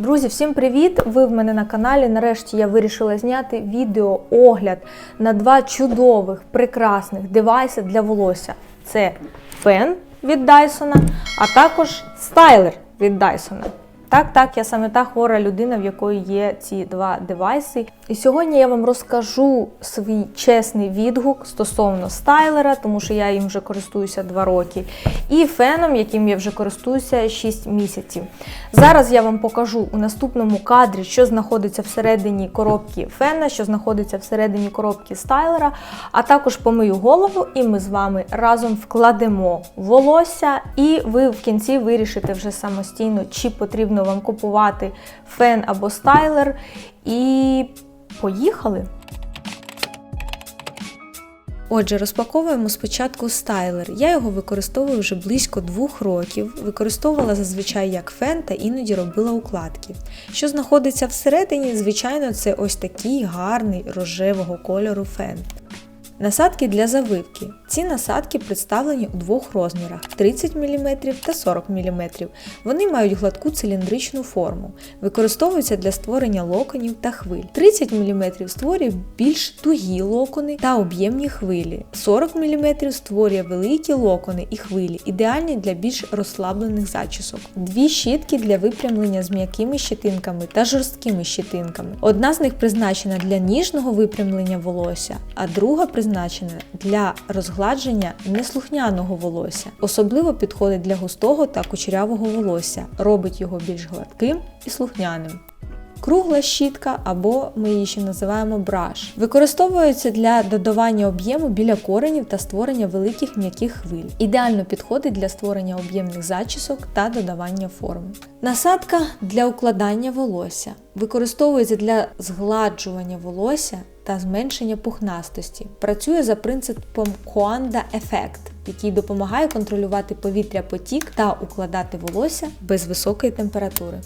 Друзі, всім привіт! Ви в мене на каналі. Нарешті я вирішила зняти відео огляд на два чудових, прекрасних девайси для волосся. Це фен від Dyson, а також стайлер від Dyson. Так, так, я саме та хвора людина, в якої є ці два девайси. І сьогодні я вам розкажу свій чесний відгук стосовно стайлера, тому що я їм вже користуюся 2 роки, і феном, яким я вже користуюся 6 місяців. Зараз я вам покажу у наступному кадрі, що знаходиться всередині коробки фена, що знаходиться всередині коробки стайлера, а також помию голову, і ми з вами разом вкладемо волосся, і ви в кінці вирішите вже самостійно, чи потрібно вам купувати фен або стайлер. І поїхали! Отже, розпаковуємо спочатку стайлер. Я його використовую вже близько двох років. Використовувала зазвичай як фен та іноді робила укладки. Що знаходиться всередині, звичайно, це ось такий гарний рожевого кольору фен. Насадки для завивки. Ці насадки представлені у двох розмірах 30 мм та 40 мм. Вони мають гладку циліндричну форму, використовуються для створення локонів та хвиль. 30 мм створює більш тугі локони та об'ємні хвилі. 40 мм створює великі локони і хвилі, ідеальні для більш розслаблених зачісок. Дві щітки для випрямлення з м'якими щетинками та жорсткими щетинками. Одна з них призначена для ніжного випрямлення волосся, а друга призначена для розгладження неслухняного волосся. Особливо підходить для густого та кучерявого волосся, робить його більш гладким і слухняним. Кругла щітка або ми її ще називаємо браш. Використовується для додавання об'єму біля коренів та створення великих м'яких хвиль. Ідеально підходить для створення об'ємних зачісок та додавання форми. Насадка для укладання волосся. Використовується для згладжування волосся та зменшення пухнастості. Працює за принципом Coanda Effect, який допомагає контролювати повітря потік та укладати волосся без високої температури.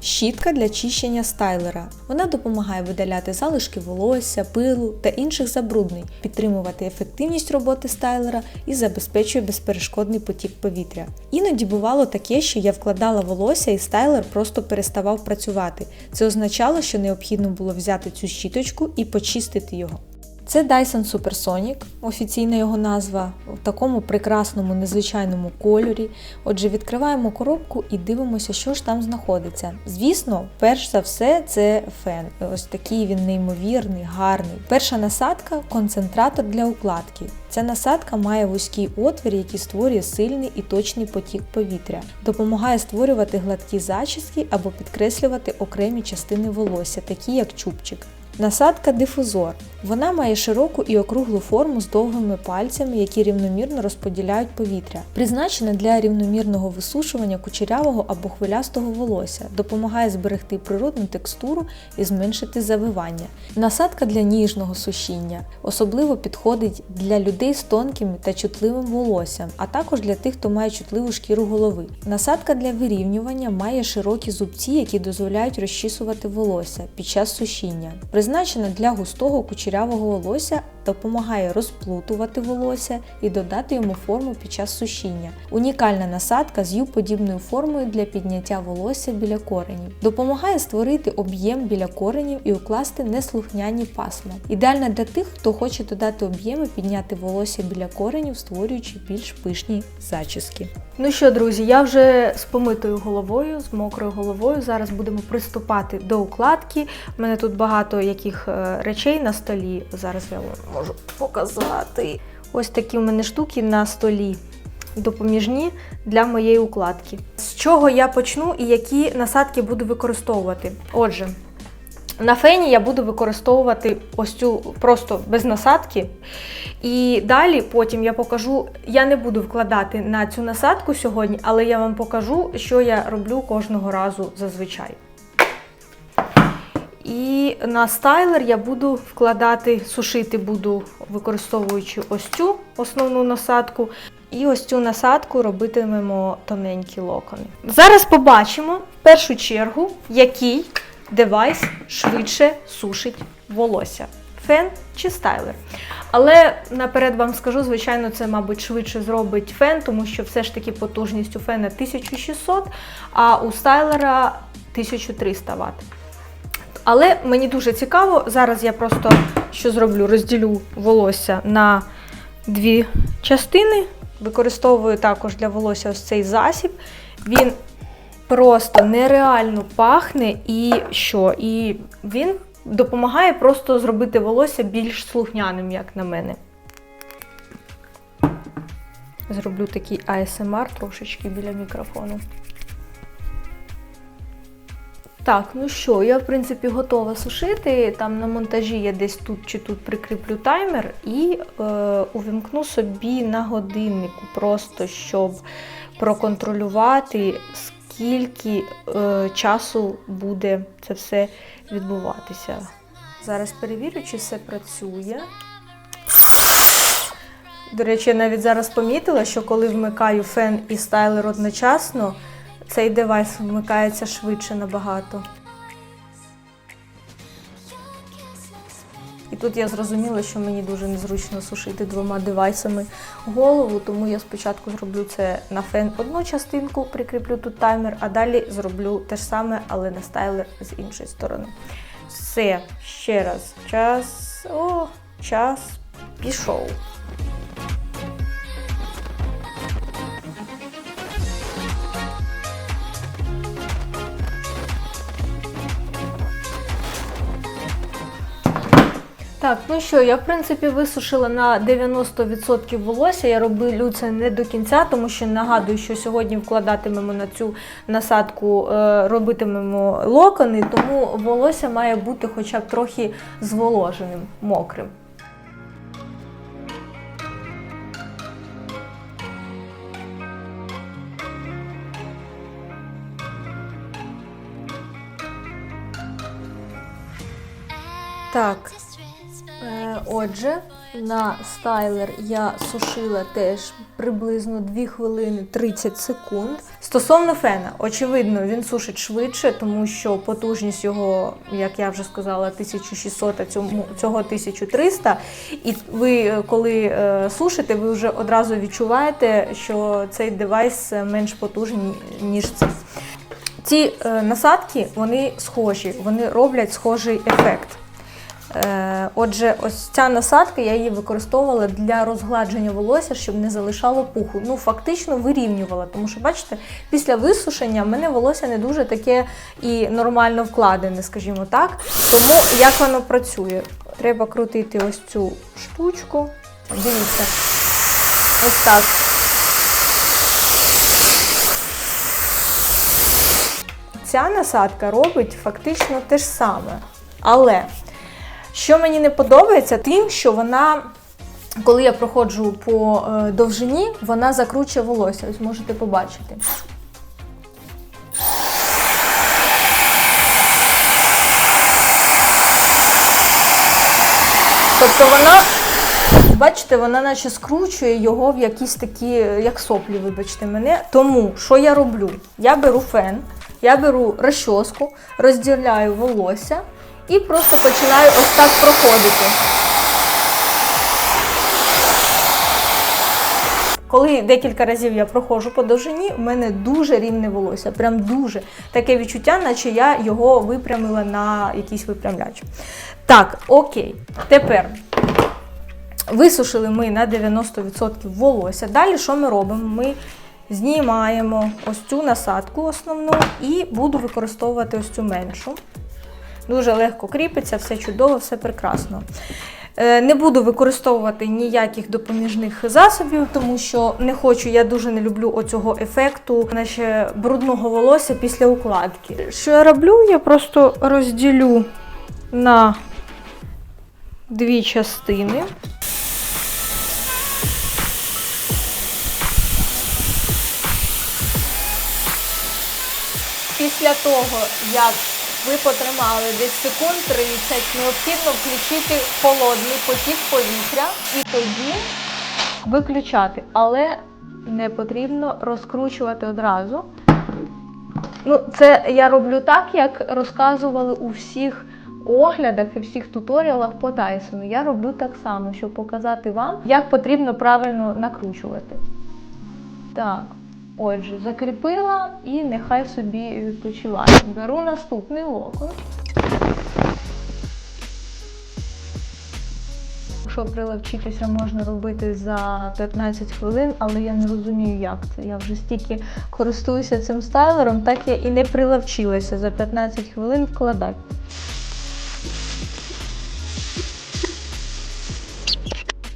Щітка для чищення стайлера. Вона допомагає видаляти залишки волосся, пилу та інших забруднень, підтримувати ефективність роботи стайлера і забезпечує безперешкодний потік повітря. Іноді бувало таке, що я вкладала волосся і стайлер просто переставав працювати. Це означало, що необхідно було взяти цю щіточку і почистити його. Це Dyson Supersonic, офіційна його назва, в такому прекрасному незвичайному кольорі. Отже, відкриваємо коробку і дивимося, що ж там знаходиться. Звісно, перш за все, це фен. Ось такий він неймовірний, гарний. Перша насадка концентратор для укладки. Ця насадка має вузький отвір, який створює сильний і точний потік повітря, допомагає створювати гладкі зачіски або підкреслювати окремі частини волосся, такі як чубчик. Насадка дифузор. Вона має широку і округлу форму з довгими пальцями, які рівномірно розподіляють повітря. Призначена для рівномірного висушування кучерявого або хвилястого волосся, допомагає зберегти природну текстуру і зменшити завивання. Насадка для ніжного сушіння особливо підходить для людей з тонким та чутливим волоссям, а також для тих, хто має чутливу шкіру голови. Насадка для вирівнювання має широкі зубці, які дозволяють розчісувати волосся під час сушіння. Призначена для густого кучерявого волосся, допомагає розплутувати волосся і додати йому форму під час сушіння. Унікальна насадка з ю-подібною формою для підняття волосся біля коренів. Допомагає створити об'єм біля коренів і укласти неслухняні пасма. Ідеальна для тих, хто хоче додати об'єм і підняти волосся біля коренів, створюючи більш пишні зачіски. Ну що, друзі, я вже з помитою головою, з мокрою головою. Зараз будемо приступати до укладки. У мене тут багато яких е, речей на столі. Зараз я вам можу показати. Ось такі у мене штуки на столі. Допоміжні для моєї укладки. З чого я почну і які насадки буду використовувати? Отже, на фені я буду використовувати ось цю просто без насадки. І далі потім я покажу, я не буду вкладати на цю насадку сьогодні, але я вам покажу, що я роблю кожного разу зазвичай. І на стайлер я буду вкладати, сушити буду, використовуючи ось цю основну насадку. І ось цю насадку робитимемо тоненькі локони. Зараз побачимо в першу чергу, який девайс швидше сушить волосся. Фен чи стайлер. Але наперед вам скажу, звичайно, це, мабуть, швидше зробить фен, тому що все ж таки потужність у фена 1600, а у стайлера 1300 Вт. Але мені дуже цікаво, зараз я просто що зроблю, розділю волосся на дві частини. Використовую також для волосся ось цей засіб. Він просто нереально пахне і що? І він допомагає просто зробити волосся більш слухняним, як на мене. Зроблю такий ASMR трошечки біля мікрофону. Так, ну що, я в принципі готова сушити. Там на монтажі я десь тут чи тут прикріплю таймер і е, увімкну собі на годиннику, просто щоб проконтролювати, скільки е, часу буде це все відбуватися. Зараз перевірю, чи все працює. До речі, я навіть зараз помітила, що коли вмикаю фен і стайлер одночасно, цей девайс вмикається швидше набагато. І тут я зрозуміла, що мені дуже незручно сушити двома девайсами голову, тому я спочатку зроблю це на фен одну частинку, прикріплю тут таймер, а далі зроблю те ж саме, але на стайлер з іншої сторони. Все, ще раз, час. О, час пішов. Так, ну що, я в принципі висушила на 90% волосся. Я роблю це не до кінця, тому що нагадую, що сьогодні вкладатимемо на цю насадку, е, робитимемо локони, тому волосся має бути хоча б трохи зволоженим, мокрим. Так, Отже, на стайлер я сушила теж приблизно 2 хвилини 30 секунд. Стосовно фена, очевидно, він сушить швидше, тому що потужність його, як я вже сказала, 1600, а цього 1300. І ви, е, коли е, сушите, ви вже одразу відчуваєте, що цей девайс е, менш потужний, ніж цей. Ці насадки вони схожі, вони роблять схожий ефект. Е, Отже, ось ця насадка, я її використовувала для розгладження волосся, щоб не залишало пуху. Ну, фактично вирівнювала, тому що, бачите, після висушення в мене волосся не дуже таке і нормально вкладене, скажімо так. Тому як воно працює? Треба крутити ось цю штучку. Дивіться, ось так. Ця насадка робить фактично те ж саме. Але що мені не подобається, тим, що вона, коли я проходжу по е, довжині, вона закручує волосся. Ось можете побачити. Тобто вона, бачите, вона наче скручує його в якісь такі, як соплі, вибачте мене. Тому що я роблю? Я беру фен, я беру розчоску, розділяю волосся і просто починаю ось так проходити. Коли декілька разів я проходжу по довжині, в мене дуже рівне волосся. Прям дуже. Таке відчуття, наче я його випрямила на якийсь випрямляч. Так, окей. Тепер висушили ми на 90% волосся. Далі що ми робимо? Ми знімаємо ось цю насадку основну і буду використовувати ось цю меншу. Дуже легко кріпиться, все чудово, все прекрасно. Е, Не буду використовувати ніяких допоміжних засобів, тому що не хочу, я дуже не люблю оцього ефекту, наче брудного волосся після укладки. Що я роблю? Я просто розділю на дві частини. Після того, як ви потримали десь секунд 30, необхідно включити холодний потік повітря і тоді виключати. Але не потрібно розкручувати одразу. Ну, це я роблю так, як розказували у всіх оглядах і всіх туторіалах по Тайсону. Я роблю так само, щоб показати вам, як потрібно правильно накручувати. Так. Отже, закріпила і нехай собі відпочиває. Беру наступний локон. Якщо приловчитися, можна робити за 15 хвилин, але я не розумію, як це. Я вже стільки користуюся цим стайлером, так я і не приловчилася за 15 хвилин вкладати.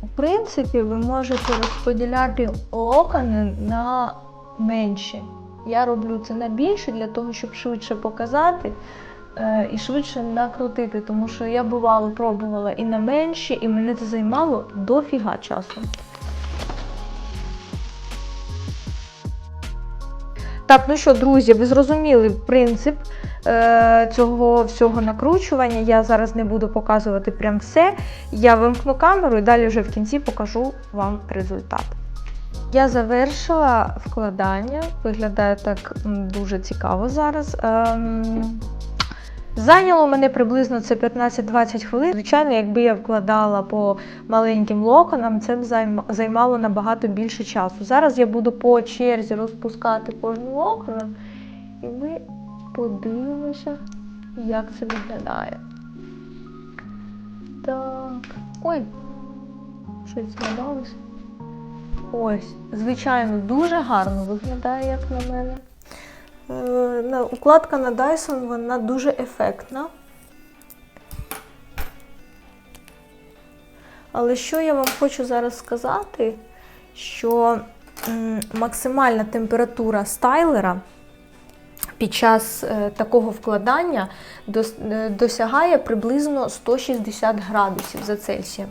В принципі, ви можете розподіляти локони на менші. Я роблю це на більше для того, щоб швидше показати е, і швидше накрутити, тому що я бувало пробувала і на менші, і мене це займало дофіга часу. Так, ну що, друзі, ви зрозуміли принцип е, цього всього накручування. Я зараз не буду показувати прям все. Я вимкну камеру і далі вже в кінці покажу вам результат. Я завершила вкладання, виглядає так дуже цікаво зараз. Ем, Зайняло мене приблизно це 15-20 хвилин. Звичайно, якби я вкладала по маленьким локонам, це б займало набагато більше часу. Зараз я буду по черзі розпускати кожним локоном, і ми подивимося, як це виглядає. Так. Ой, щось згадалося. Ось, звичайно, дуже гарно виглядає, як на мене. Е, Укладка на Dyson вона дуже ефектна. Але що я вам хочу зараз сказати, що максимальна температура стайлера під час е, такого вкладання е, досягає приблизно 160 градусів за Цельсієм.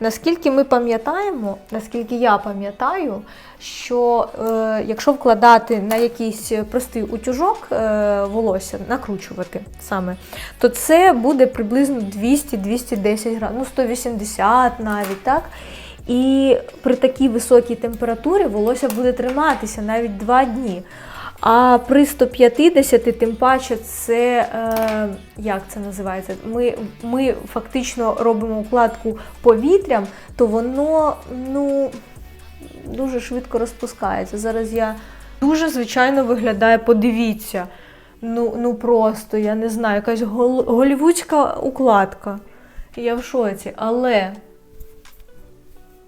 Наскільки ми пам'ятаємо, наскільки я пам'ятаю, що е, якщо вкладати на якийсь простий утюжок е, волосся, накручувати саме, то це буде приблизно 200-210 градусів, ну 180 навіть, так? І при такій високій температурі волосся буде триматися навіть 2 дні. А при 150, тим паче, це е, як це називається? Ми, ми фактично робимо укладку повітрям, то воно ну, дуже швидко розпускається. Зараз я дуже звичайно виглядає, подивіться. Ну, ну просто, я не знаю, якась гол- голівудська укладка. Я в шоці. Але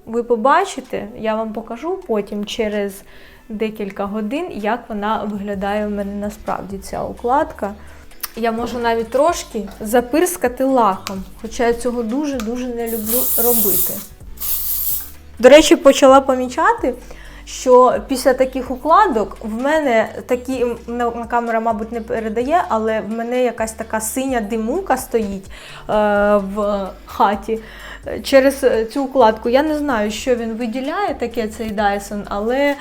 ви побачите, я вам покажу потім через декілька годин, як вона виглядає у мене насправді ця укладка. Я можу навіть трошки запирскати лаком, хоча я цього дуже-дуже не люблю робити. До речі, почала помічати, що після таких укладок в мене такі камера, мабуть, не передає, але в мене якась така синя димука стоїть е, в хаті через цю укладку. Я не знаю, що він виділяє таке цей Dyson, але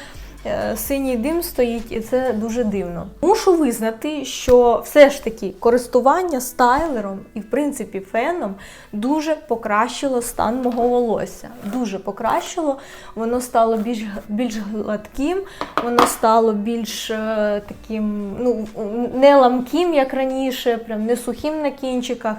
синій дим стоїть, і це дуже дивно. Мушу визнати, що все ж таки користування стайлером і, в принципі, феном дуже покращило стан мого волосся. Дуже покращило. Воно стало більш, більш гладким, воно стало більш е, таким, ну, не ламким, як раніше, прям не сухим на кінчиках.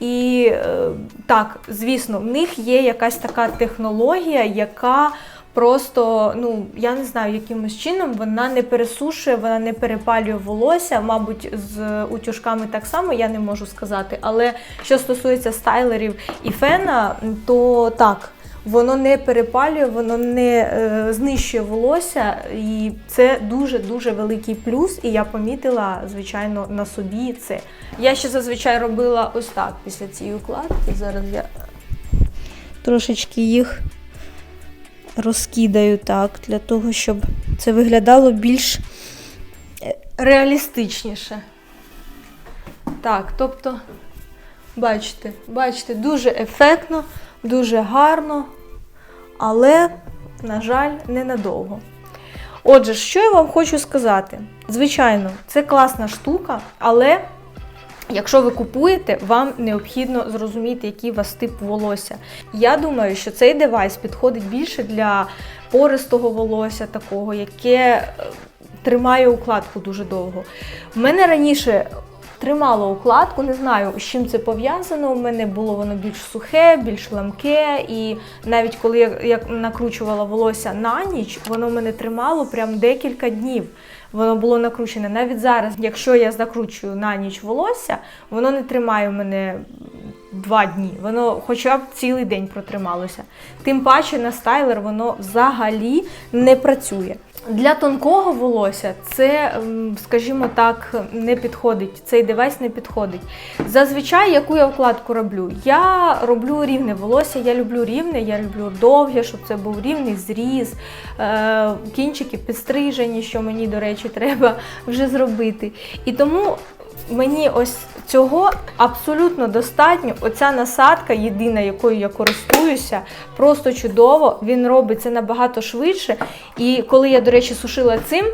І е, так, звісно, в них є якась така технологія, яка просто, ну, я не знаю, якимось чином вона не пересушує, вона не перепалює волосся. Мабуть, з утюжками так само я не можу сказати. Але що стосується стайлерів і фена, то так. Воно не перепалює, воно не е, знищує волосся, і це дуже-дуже великий плюс. І я помітила, звичайно, на собі це. Я ще зазвичай робила ось так після цієї укладки. Зараз я трошечки їх розкидаю так, для того, щоб це виглядало більш е, реалістичніше. Так, тобто, бачите, бачите, дуже ефектно, дуже гарно, але, на жаль, ненадовго. Отже, що я вам хочу сказати? Звичайно, це класна штука, але Якщо ви купуєте, вам необхідно зрозуміти, який у вас тип волосся. Я думаю, що цей девайс підходить більше для пористого волосся, такого, яке е, тримає укладку дуже довго. В мене раніше тримало укладку. Не знаю, з чим це пов'язано. У мене було воно більш сухе, більш ламке, і навіть коли я, накручувала волосся на ніч, воно мене тримало прям декілька днів. Воно було накручене. Навіть зараз, якщо я закручую на ніч волосся, воно не тримає в мене два дні. Воно хоча б цілий день протрималося. Тим паче на стайлер воно взагалі не працює. Для тонкого волосся це, ем, скажімо так, не підходить. Цей девайс не підходить. Зазвичай, яку я вкладку роблю? Я роблю рівне волосся, я люблю рівне, я люблю довге, щоб це був рівний зріз, е, кінчики підстрижені, що мені, до речі, треба вже зробити. І тому мені ось цього абсолютно достатньо. Оця насадка, єдина, якою я користуюся, просто чудово. Він робить це набагато швидше. І коли я, до речі, сушила цим.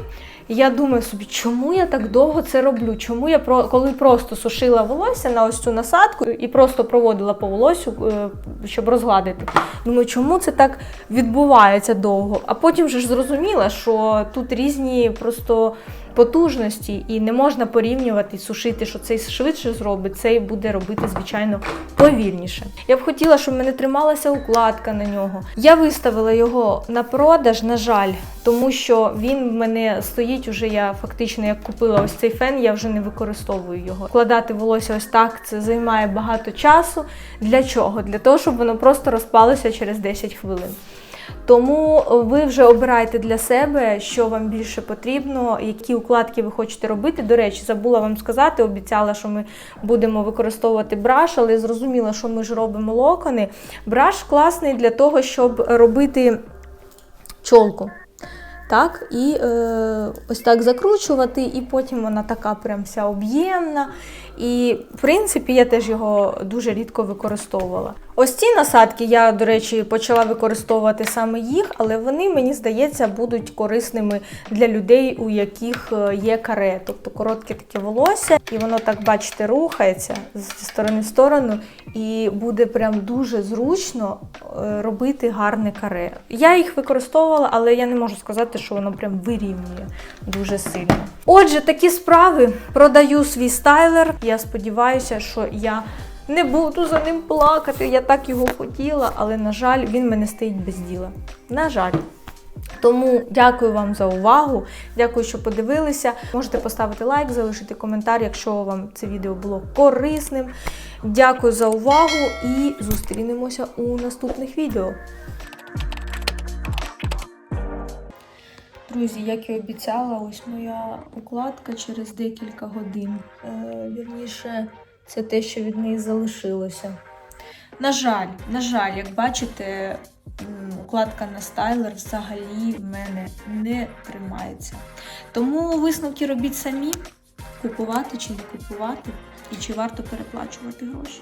Я думаю собі, чому я так довго це роблю? Чому я коли просто сушила волосся на ось цю насадку і просто проводила по волосю, е, щоб розгладити. Думаю, чому це так відбувається довго? А потім вже ж зрозуміла, що тут різні просто потужності, і не можна порівнювати, сушити, що цей швидше зробить, цей буде робити, звичайно, повільніше. Я б хотіла, щоб мене трималася укладка на нього. Я виставила його на продаж, на жаль, тому що він в мене стоїть уже. Я фактично як купила ось цей фен, я вже не використовую його. Вкладати волосся ось так це займає багато часу. Для чого? Для того, щоб воно просто розпалося через 10 хвилин. Тому ви вже обирайте для себе, що вам більше потрібно, які укладки ви хочете робити. До речі, забула вам сказати, обіцяла, що ми будемо використовувати браш, але зрозуміла, що ми ж робимо локони. Браш класний для того, щоб робити чолку. Так, і е, ось так закручувати, і потім вона така прям вся об'ємна. І, в принципі, я теж його дуже рідко використовувала. Ось ці насадки я, до речі, почала використовувати саме їх, але вони, мені здається, будуть корисними для людей, у яких е, є каре, тобто коротке таке волосся, і воно так, бачите, рухається зі сторони в сторону, і буде прям дуже зручно е, робити гарне каре. Я їх використовувала, але я не можу сказати, що воно прям вирівнює дуже сильно. Отже, такі справи. Продаю свій стайлер. Я сподіваюся, що я не буду за ним плакати. Я так його хотіла, але, на жаль, він мене стоїть без діла. На жаль. Тому дякую вам за увагу. Дякую, що подивилися. Можете поставити лайк, залишити коментар, якщо вам це відео було корисним. Дякую за увагу і зустрінемося у наступних відео. Друзі, як і обіцяла, ось моя укладка через декілька годин. Е, вірніше, це те, що від неї залишилося. На жаль, на жаль, як бачите, укладка на стайлер взагалі в мене не тримається. Тому висновки робіть самі, купувати чи не купувати, і чи варто переплачувати гроші.